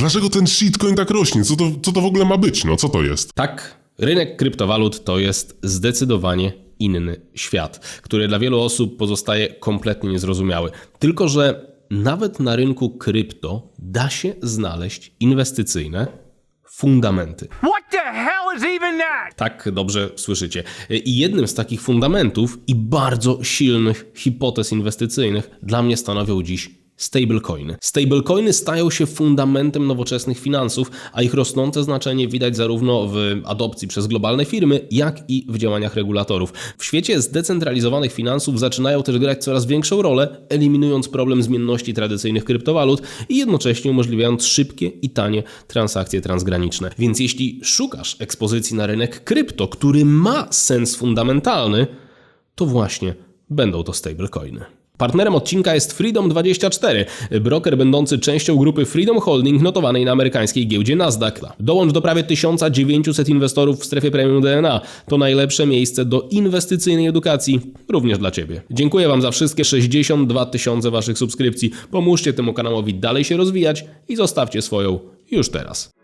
Dlaczego ten shitcoin tak rośnie? Co to, co to w ogóle ma być? No co to jest? Tak, rynek kryptowalut to jest zdecydowanie inny świat, który dla wielu osób pozostaje kompletnie niezrozumiały. Tylko, że nawet na rynku krypto da się znaleźć inwestycyjne fundamenty. What the hell is even that? Tak dobrze słyszycie. I jednym z takich fundamentów i bardzo silnych hipotez inwestycyjnych dla mnie stanowią dziś stablecoiny. Stablecoiny stają się fundamentem nowoczesnych finansów, a ich rosnące znaczenie widać zarówno w adopcji przez globalne firmy, jak i w działaniach regulatorów. W świecie zdecentralizowanych finansów zaczynają też grać coraz większą rolę, eliminując problem zmienności tradycyjnych kryptowalut i jednocześnie umożliwiając szybkie i tanie transakcje transgraniczne. Więc jeśli szukasz ekspozycji na rynek krypto, który ma sens fundamentalny, to właśnie będą to stablecoiny. Partnerem odcinka jest Freedom24, broker będący częścią grupy Freedom Holding notowanej na amerykańskiej giełdzie Nasdaq. Dołącz do prawie 1900 inwestorów w strefie premium DNA. To najlepsze miejsce do inwestycyjnej edukacji, również dla Ciebie. Dziękuję Wam za wszystkie 62 tysiące Waszych subskrypcji. Pomóżcie temu kanałowi dalej się rozwijać i zostawcie swoją już teraz.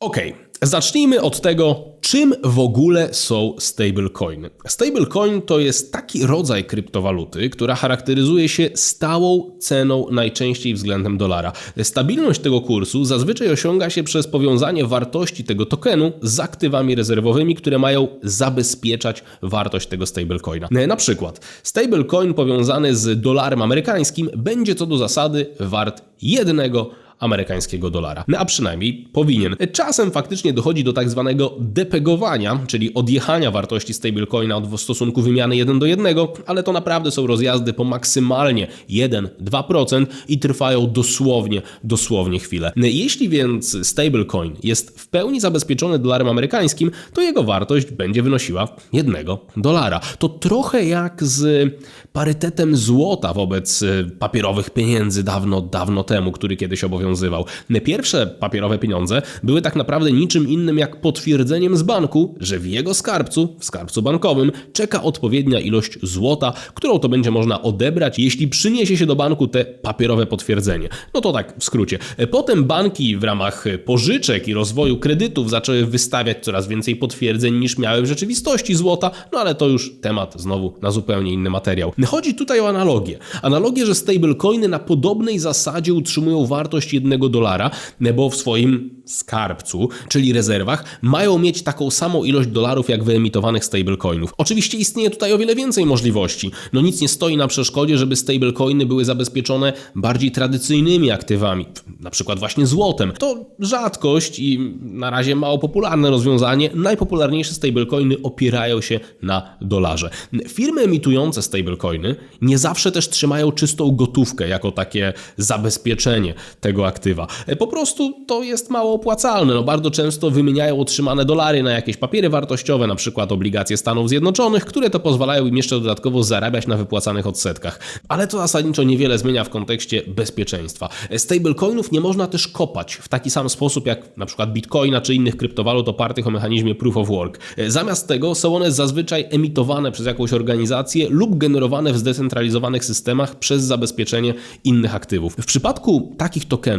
Okej, zacznijmy od tego, czym w ogóle są stablecoiny. Stablecoin to jest taki rodzaj kryptowaluty, która charakteryzuje się stałą ceną najczęściej względem dolara. Stabilność tego kursu zazwyczaj osiąga się przez powiązanie wartości tego tokenu z aktywami rezerwowymi, które mają zabezpieczać wartość tego stablecoina. Na przykład stablecoin powiązany z dolarem amerykańskim będzie co do zasady wart jednego amerykańskiego dolara. No a przynajmniej powinien. Czasem faktycznie dochodzi do tak zwanego depegowania, czyli odjechania wartości stablecoina od stosunku wymiany 1 do 1, ale to naprawdę są rozjazdy po maksymalnie 1-2% i trwają dosłownie, dosłownie chwilę. Jeśli więc stablecoin jest w pełni zabezpieczony dolarem amerykańskim, to jego wartość będzie wynosiła 1 dolara. To trochę jak z parytetem złota wobec papierowych pieniędzy dawno, dawno temu, który kiedyś obowiązywał obowiązywał. Pierwsze papierowe pieniądze były tak naprawdę niczym innym jak potwierdzeniem z banku, że w jego skarbcu, w skarbcu bankowym, czeka odpowiednia ilość złota, którą to będzie można odebrać, jeśli przyniesie się do banku te papierowe potwierdzenie. No to tak w skrócie. Potem banki w ramach pożyczek i rozwoju kredytów zaczęły wystawiać coraz więcej potwierdzeń niż miały w rzeczywistości złota, no ale to już temat znowu na zupełnie inny materiał. Chodzi tutaj o analogię. Analogię, że stablecoiny na podobnej zasadzie utrzymują wartość jednego dolara, bo w swoim skarbcu, czyli rezerwach, mają mieć taką samą ilość dolarów jak wyemitowanych stablecoinów. Oczywiście istnieje tutaj o wiele więcej możliwości. No nic nie stoi na przeszkodzie, żeby stablecoiny były zabezpieczone bardziej tradycyjnymi aktywami, na przykład właśnie złotem. To rzadkość i na razie mało popularne rozwiązanie. Najpopularniejsze stablecoiny opierają się na dolarze. Firmy emitujące stablecoiny nie zawsze też trzymają czystą gotówkę jako takie zabezpieczenie tego aktywa. Po prostu to jest mało opłacalne. No bardzo często wymieniają otrzymane dolary na jakieś papiery wartościowe, na przykład obligacje Stanów Zjednoczonych, które to pozwalają im jeszcze dodatkowo zarabiać na wypłacanych odsetkach. Ale to zasadniczo niewiele zmienia w kontekście bezpieczeństwa. Stablecoinów nie można też kopać w taki sam sposób jak na przykład bitcoina czy innych kryptowalut opartych o mechanizmie proof of work. Zamiast tego są one zazwyczaj emitowane przez jakąś organizację lub generowane w zdecentralizowanych systemach przez zabezpieczenie innych aktywów. W przypadku takich tokenów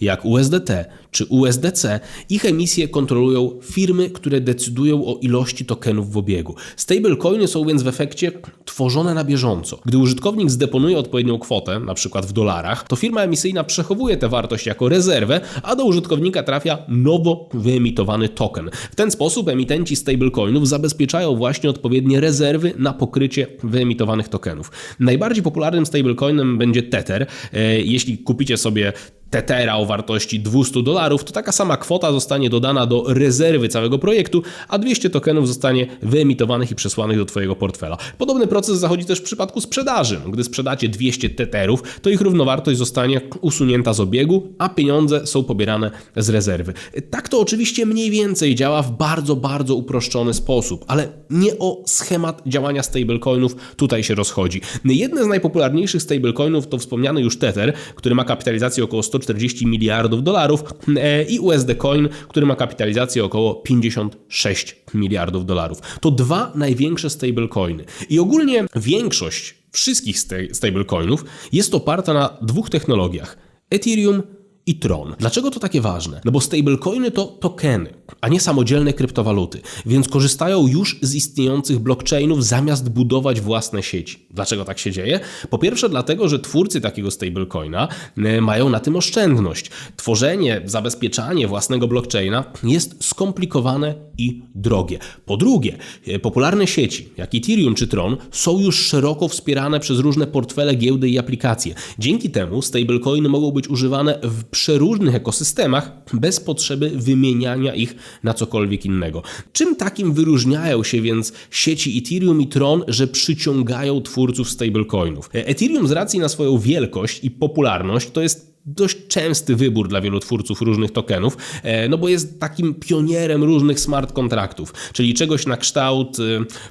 jak USDT czy USDC, ich emisję kontrolują firmy, które decydują o ilości tokenów w obiegu. Stablecoiny są więc w efekcie tworzone na bieżąco. Gdy użytkownik zdeponuje odpowiednią kwotę, na przykład w dolarach, to firma emisyjna przechowuje tę wartość jako rezerwę, a do użytkownika trafia nowo wyemitowany token. W ten sposób emitenci stablecoinów zabezpieczają właśnie odpowiednie rezerwy na pokrycie wyemitowanych tokenów. Najbardziej popularnym stablecoinem będzie Tether. E, jeśli kupicie sobie Tetera o wartości 200 dolarów, to taka sama kwota zostanie dodana do rezerwy całego projektu, a 200 tokenów zostanie wyemitowanych i przesłanych do Twojego portfela. Podobny proces zachodzi też w przypadku sprzedaży. Gdy sprzedacie 200 teterów, to ich równowartość zostanie usunięta z obiegu, a pieniądze są pobierane z rezerwy. Tak to oczywiście mniej więcej działa w bardzo, bardzo uproszczony sposób, ale nie o schemat działania stablecoinów tutaj się rozchodzi. Jedne z najpopularniejszych stablecoinów to wspomniany już Tether, który ma kapitalizację około 100 140 miliardów dolarów e, i USD Coin, który ma kapitalizację około 56 miliardów dolarów. To dwa największe stablecoiny. I ogólnie większość wszystkich sta- stablecoinów jest oparta na dwóch technologiach: Ethereum i Tron. Dlaczego to takie ważne? No bo stablecoiny to tokeny, a nie samodzielne kryptowaluty, więc korzystają już z istniejących blockchainów zamiast budować własne sieci. Dlaczego tak się dzieje? Po pierwsze dlatego, że twórcy takiego stablecoina e, mają na tym oszczędność. Tworzenie, zabezpieczanie własnego blockchaina jest skomplikowane i drogie. Po drugie, e, popularne sieci, jak Ethereum czy Tron, są już szeroko wspierane przez różne portfele, giełdy i aplikacje. Dzięki temu stablecoiny mogą być używane w przeróżnych ekosystemach bez potrzeby wymieniania ich na cokolwiek innego. Czym takim wyróżniają się więc sieci Ethereum i Tron, że przyciągają twórców stablecoinów? E, Ethereum z racji na swoją wielkość i popularność to jest dość częsty wybór dla wielu twórców różnych tokenów, e, no bo jest takim pionierem różnych smart kontraktów, czyli czegoś na kształt e,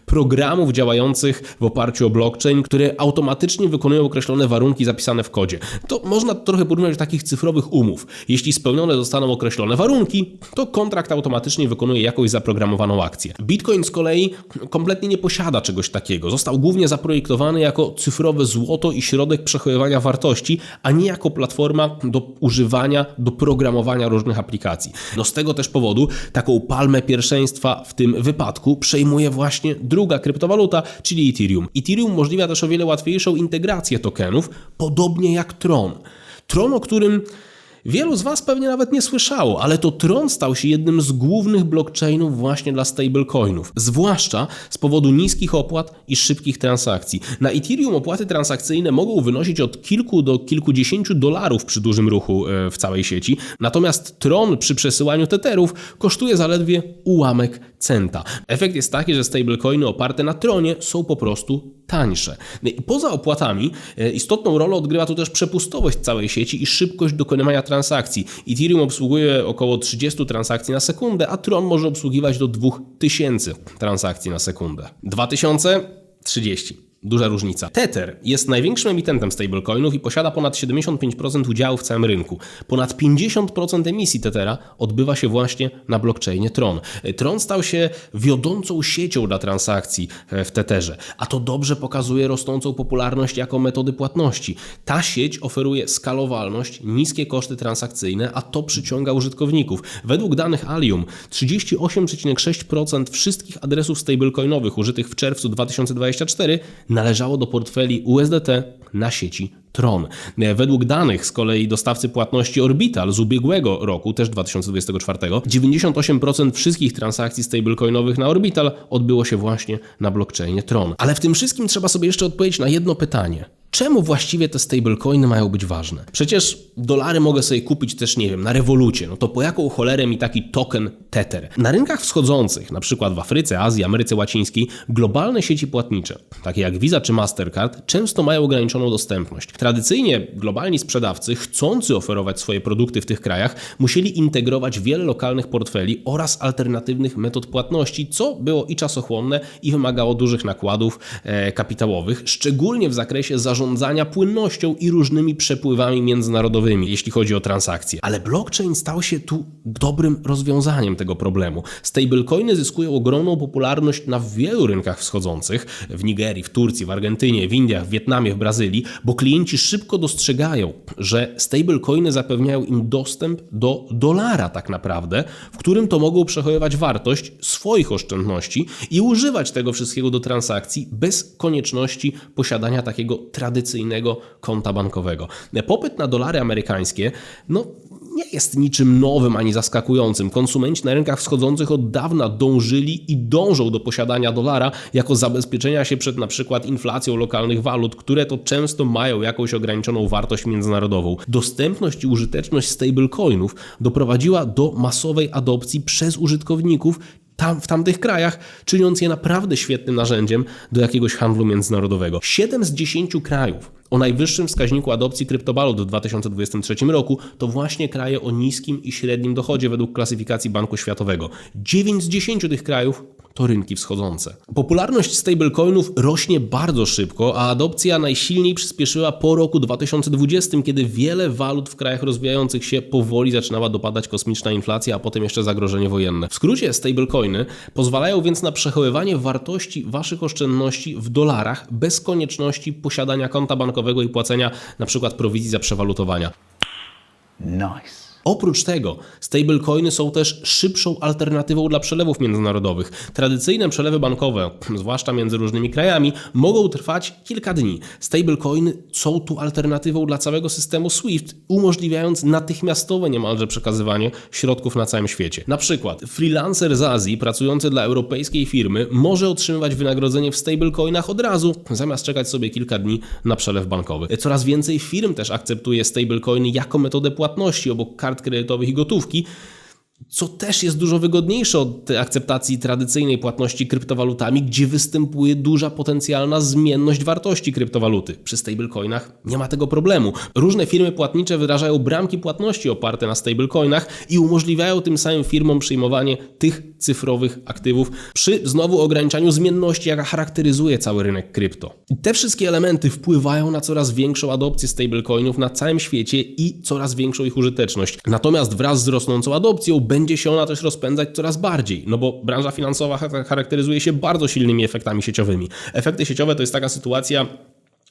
programów działających w oparciu o blockchain, które automatycznie wykonują określone warunki zapisane w kodzie. To można trochę porównać do takich cyfrowych umów. Jeśli spełnione zostaną określone warunki, to kontrakt automatycznie wykonuje jakąś zaprogramowaną akcję. Bitcoin z kolei kompletnie nie posiada czegoś takiego. Został głównie zaprojektowany jako cyfrowe złoto i środek przechowywania wartości, a nie jako platforma do używania, do programowania różnych aplikacji. No z tego też powodu taką palmę pierwszeństwa w tym wypadku przejmuje właśnie druga kryptowaluta, czyli Ethereum. Ethereum umożliwia też o wiele łatwiejszą integrację tokenów, podobnie jak Tron. Tron, o którym Wielu z Was pewnie nawet nie słyszało, ale to Tron stał się jednym z głównych blockchainów właśnie dla stablecoinów, zwłaszcza z powodu niskich opłat i szybkich transakcji. Na Ethereum opłaty transakcyjne mogą wynosić od kilku do kilkudziesięciu dolarów przy dużym ruchu e, w całej sieci, natomiast Tron przy przesyłaniu tetherów kosztuje zaledwie ułamek centa. Efekt jest taki, że stablecoiny oparte na Tronie są po prostu tańsze. No i Poza opłatami e, istotną rolę odgrywa tu też przepustowość całej sieci i szybkość dokonywania transakcji. Ethereum obsługuje około 30 transakcji na sekundę, a Tron może obsługiwać do 2000 transakcji na sekundę. 2030. Duża różnica. Tether jest największym emitentem stablecoinów i posiada ponad 75% udziału w całym rynku. Ponad 50% emisji Tethera odbywa się właśnie na blockchainie Tron. Tron stał się wiodącą siecią dla transakcji e, w Tetherze, a to dobrze pokazuje rosnącą popularność jako metody płatności. Ta sieć oferuje skalowalność, niskie koszty transakcyjne, a to przyciąga użytkowników. Według danych Alium 38,6% wszystkich adresów stablecoinowych użytych w czerwcu 2024 należało do portfeli USDT na sieci Tron. Według danych z kolei dostawcy płatności Orbital z ubiegłego roku, też 2024, 98% wszystkich transakcji stablecoinowych na Orbital odbyło się właśnie na blockchainie Tron. Ale w tym wszystkim trzeba sobie jeszcze odpowiedzieć na jedno pytanie. Czemu właściwie te stablecoiny mają być ważne? Przecież dolary mogę sobie kupić też, nie wiem, na rewolucie. No to po jaką cholerę mi taki token Tether? Na rynkach wschodzących, na przykład w Afryce, Azji, Ameryce Łacińskiej, globalne sieci płatnicze, takie jak Visa czy Mastercard, często mają ograniczoną dostępność. Tradycyjnie globalni sprzedawcy, chcący oferować swoje produkty w tych krajach, musieli integrować wiele lokalnych portfeli oraz alternatywnych metod płatności, co było i czasochłonne, i wymagało dużych nakładów e, kapitałowych, szczególnie w zakresie zarządzania płynnością i różnymi przepływami międzynarodowymi, jeśli chodzi o transakcje. Ale blockchain stał się tu dobrym rozwiązaniem tego problemu. Stablecoiny zyskują ogromną popularność na wielu rynkach wschodzących, w Nigerii, w Turcji, w Argentynie, w Indiach, w Wietnamie, w Brazylii, bo klienci szybko dostrzegają, że stablecoiny zapewniają im dostęp do dolara tak naprawdę, w którym to mogą przechowywać wartość swoich oszczędności i używać tego wszystkiego do transakcji bez konieczności posiadania takiego tradycyjnego konta bankowego. Popyt na dolary amerykańskie, no nie jest niczym nowym ani zaskakującym. Konsumenci na rynkach wschodzących od dawna dążyli i dążą do posiadania dolara jako zabezpieczenia się przed na przykład inflacją lokalnych walut, które to często mają jakąś ograniczoną wartość międzynarodową. Dostępność i użyteczność stablecoinów doprowadziła do masowej adopcji przez użytkowników tam, w tamtych krajach, czyniąc je naprawdę świetnym narzędziem do jakiegoś handlu międzynarodowego. 7 z 10 krajów o najwyższym wskaźniku adopcji kryptowalut w 2023 roku to właśnie kraje o niskim i średnim dochodzie według klasyfikacji Banku Światowego. 9 z 10 tych krajów to rynki wschodzące. Popularność stablecoinów rośnie bardzo szybko, a adopcja najsilniej przyspieszyła po roku 2020, kiedy wiele walut w krajach rozwijających się powoli zaczynała dopadać kosmiczna inflacja, a potem jeszcze zagrożenie wojenne. W skrócie stablecoiny pozwalają więc na przechowywanie wartości waszych oszczędności w dolarach bez konieczności posiadania konta bankowego i płacenia np. prowizji za przewalutowania. Nice. Oprócz tego, stablecoiny są też szybszą alternatywą dla przelewów międzynarodowych. Tradycyjne przelewy bankowe, zwłaszcza między różnymi krajami, mogą trwać kilka dni. Stablecoiny są tu alternatywą dla całego systemu SWIFT, umożliwiając natychmiastowe niemalże przekazywanie środków na całym świecie. Na przykład freelancer z Azji pracujący dla europejskiej firmy może otrzymywać wynagrodzenie w stablecoinach od razu, zamiast czekać sobie kilka dni na przelew bankowy. Coraz więcej firm też akceptuje stablecoiny jako metodę płatności obok kart kredytowych i gotówki, co też jest dużo wygodniejsze od akceptacji tradycyjnej płatności kryptowalutami, gdzie występuje duża potencjalna zmienność wartości kryptowaluty. Przy stablecoinach nie ma tego problemu. Różne firmy płatnicze wyrażają bramki płatności oparte na stablecoinach i umożliwiają tym samym firmom przyjmowanie tych cyfrowych aktywów przy znowu ograniczaniu zmienności, jaka charakteryzuje cały rynek krypto. Te wszystkie elementy wpływają na coraz większą adopcję stablecoinów na całym świecie i coraz większą ich użyteczność. Natomiast wraz z rosnącą adopcją będzie się ona też rozpędzać coraz bardziej, no bo branża finansowa cha- charakteryzuje się bardzo silnymi efektami sieciowymi. Efekty sieciowe to jest taka sytuacja,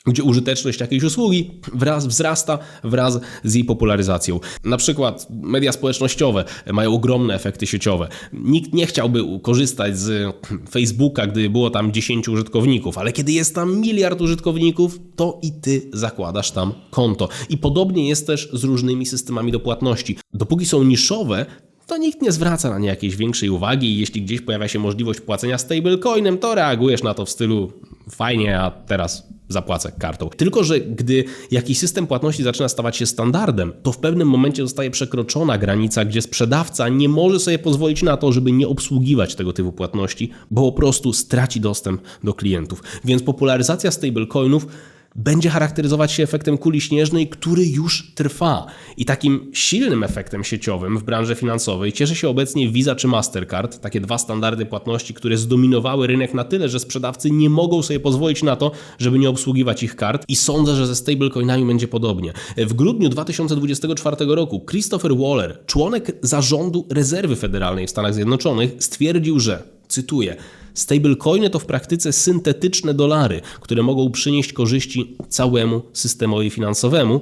gdzie użyteczność jakiejś usługi wraz wzrasta wraz z jej popularyzacją. Na przykład media społecznościowe mają ogromne efekty sieciowe. Nikt nie chciałby korzystać z Facebooka, gdy było tam 10 użytkowników, ale kiedy jest tam miliard użytkowników, to i ty zakładasz tam konto. I podobnie jest też z różnymi systemami do płatności. Dopóki są niszowe, to nikt nie zwraca na nie jakiejś większej uwagi i jeśli gdzieś pojawia się możliwość płacenia stablecoinem, to reagujesz na to w stylu fajnie, a teraz zapłacę kartą. Tylko, że gdy jakiś system płatności zaczyna stawać się standardem, to w pewnym momencie zostaje przekroczona granica, gdzie sprzedawca nie może sobie pozwolić na to, żeby nie obsługiwać tego typu płatności, bo po prostu straci dostęp do klientów. Więc popularyzacja stablecoinów będzie charakteryzować się efektem kuli śnieżnej, który już trwa. I takim silnym efektem sieciowym w branży finansowej cieszy się obecnie Visa czy Mastercard, takie dwa standardy płatności, które zdominowały rynek na tyle, że sprzedawcy nie mogą sobie pozwolić na to, żeby nie obsługiwać ich kart i sądzę, że ze stablecoinami będzie podobnie. W grudniu 2024 roku Christopher Waller, członek zarządu rezerwy federalnej w Stanach Zjednoczonych, stwierdził, że Cytuję: Stablecoiny to w praktyce syntetyczne dolary, które mogą przynieść korzyści całemu systemowi finansowemu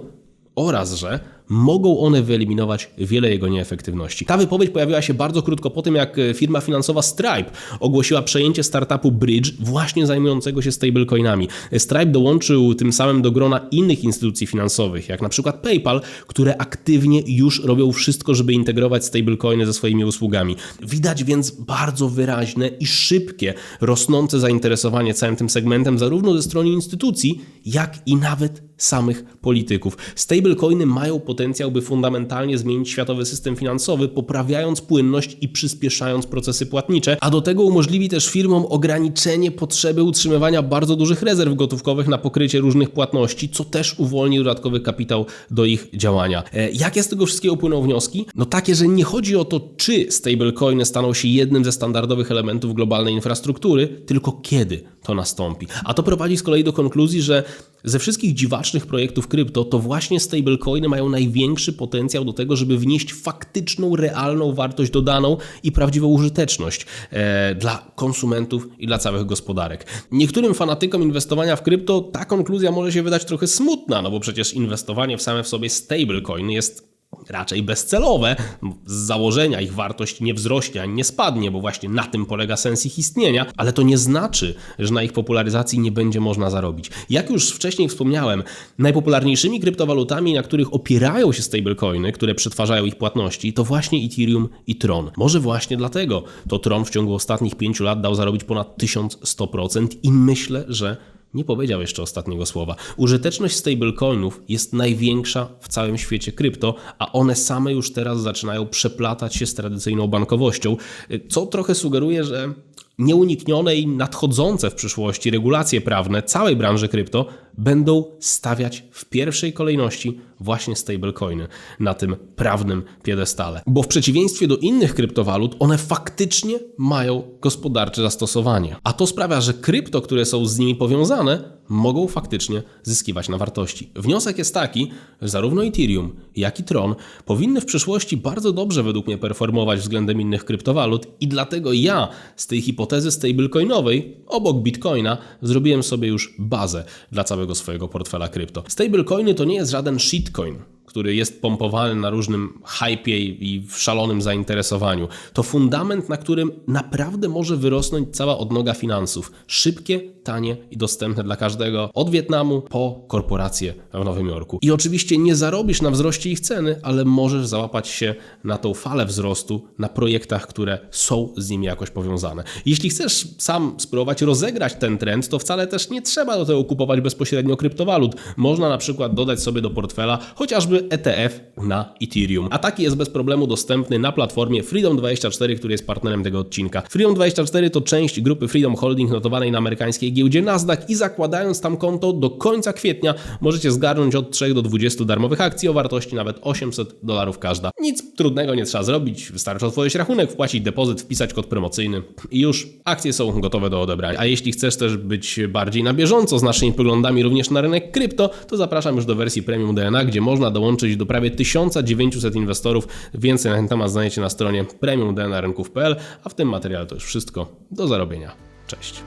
oraz że mogą one wyeliminować wiele jego nieefektywności. Ta wypowiedź pojawiła się bardzo krótko po tym, jak e, firma finansowa Stripe ogłosiła przejęcie startupu Bridge, właśnie zajmującego się stablecoinami. Stripe dołączył tym samym do grona innych instytucji finansowych, jak na przykład PayPal, które aktywnie już robią wszystko, żeby integrować stablecoiny ze swoimi usługami. Widać więc bardzo wyraźne i szybkie rosnące zainteresowanie całym tym segmentem, zarówno ze strony instytucji, jak i nawet samych polityków. Stablecoiny mają potencjał, by fundamentalnie zmienić światowy system finansowy, poprawiając płynność i przyspieszając procesy płatnicze, a do tego umożliwi też firmom ograniczenie potrzeby utrzymywania bardzo dużych rezerw gotówkowych na pokrycie różnych płatności, co też uwolni dodatkowy kapitał do ich działania. E, Jakie z tego wszystkiego płyną wnioski? No takie, że nie chodzi o to, czy stablecoiny staną się jednym ze standardowych elementów globalnej infrastruktury, tylko kiedy to nastąpi. A to prowadzi z kolei do konkluzji, że ze wszystkich dziwacznych projektów krypto, to właśnie stablecoiny mają największy potencjał do tego, żeby wnieść faktyczną, realną wartość dodaną i prawdziwą użyteczność e, dla konsumentów i dla całych gospodarek. Niektórym fanatykom inwestowania w krypto ta konkluzja może się wydać trochę smutna, no bo przecież inwestowanie w same w sobie stablecoin jest raczej bezcelowe. Z założenia ich wartość nie wzrośnie ani nie spadnie, bo właśnie na tym polega sens ich istnienia, ale to nie znaczy, że na ich popularyzacji nie będzie można zarobić. Jak już wcześniej wspomniałem, najpopularniejszymi kryptowalutami, na których opierają się stablecoiny, które przetwarzają ich płatności, to właśnie Ethereum i Tron. Może właśnie dlatego to Tron w ciągu ostatnich pięciu lat dał zarobić ponad 1100% i myślę, że nie powiedział jeszcze ostatniego słowa. Użyteczność stablecoinów jest największa w całym świecie krypto, a one same już teraz zaczynają przeplatać się z tradycyjną bankowością, co trochę sugeruje, że nieuniknione i nadchodzące w przyszłości regulacje prawne całej branży krypto będą stawiać w pierwszej kolejności właśnie stablecoiny na tym prawnym piedestale. Bo w przeciwieństwie do innych kryptowalut, one faktycznie mają gospodarcze zastosowanie. A to sprawia, że krypto, które są z nimi powiązane, mogą faktycznie zyskiwać na wartości. Wniosek jest taki, że zarówno Ethereum, jak i Tron powinny w przyszłości bardzo dobrze według mnie performować względem innych kryptowalut i dlatego ja z tej hipotezy stablecoinowej obok Bitcoina zrobiłem sobie już bazę dla całego swojego portfela krypto. Stablecoiny to nie jest żaden shitcoin, który jest pompowany na różnym hypie i w szalonym zainteresowaniu. To fundament, na którym naprawdę może wyrosnąć cała odnoga finansów. Szybkie, tanie i dostępne dla każdego, od Wietnamu po korporacje w Nowym Jorku. I oczywiście nie zarobisz na wzroście ich ceny, ale możesz załapać się na tą falę wzrostu na projektach, które są z nimi jakoś powiązane. Jeśli chcesz sam spróbować rozegrać ten trend, to wcale też nie trzeba do tego kupować bezpośrednio kryptowalut. Można na przykład dodać sobie do portfela chociażby ETF na Ethereum. A taki jest bez problemu dostępny na platformie Freedom24, który jest partnerem tego odcinka. Freedom24 to część grupy Freedom Holding notowanej na amerykańskiej giełdzie Nasdaq i zakładając tam konto do końca kwietnia możecie zgarnąć od 3 do 20 darmowych akcji o wartości nawet 800 dolarów każda. Nic trudnego nie trzeba zrobić, wystarczy otworzyć rachunek, wpłacić depozyt, wpisać kod promocyjny i już akcje są gotowe do odebrania. A jeśli chcesz też być bardziej na bieżąco z naszymi poglądami również na rynek krypto, to zapraszam już do wersji Premium DNA, gdzie można dołączyć do prawie 1900 inwestorów. Więcej na ten temat znajdziecie na stronie premiumdnarynków.pl, a w tym materiale to już wszystko. Do zarobienia. Cześć.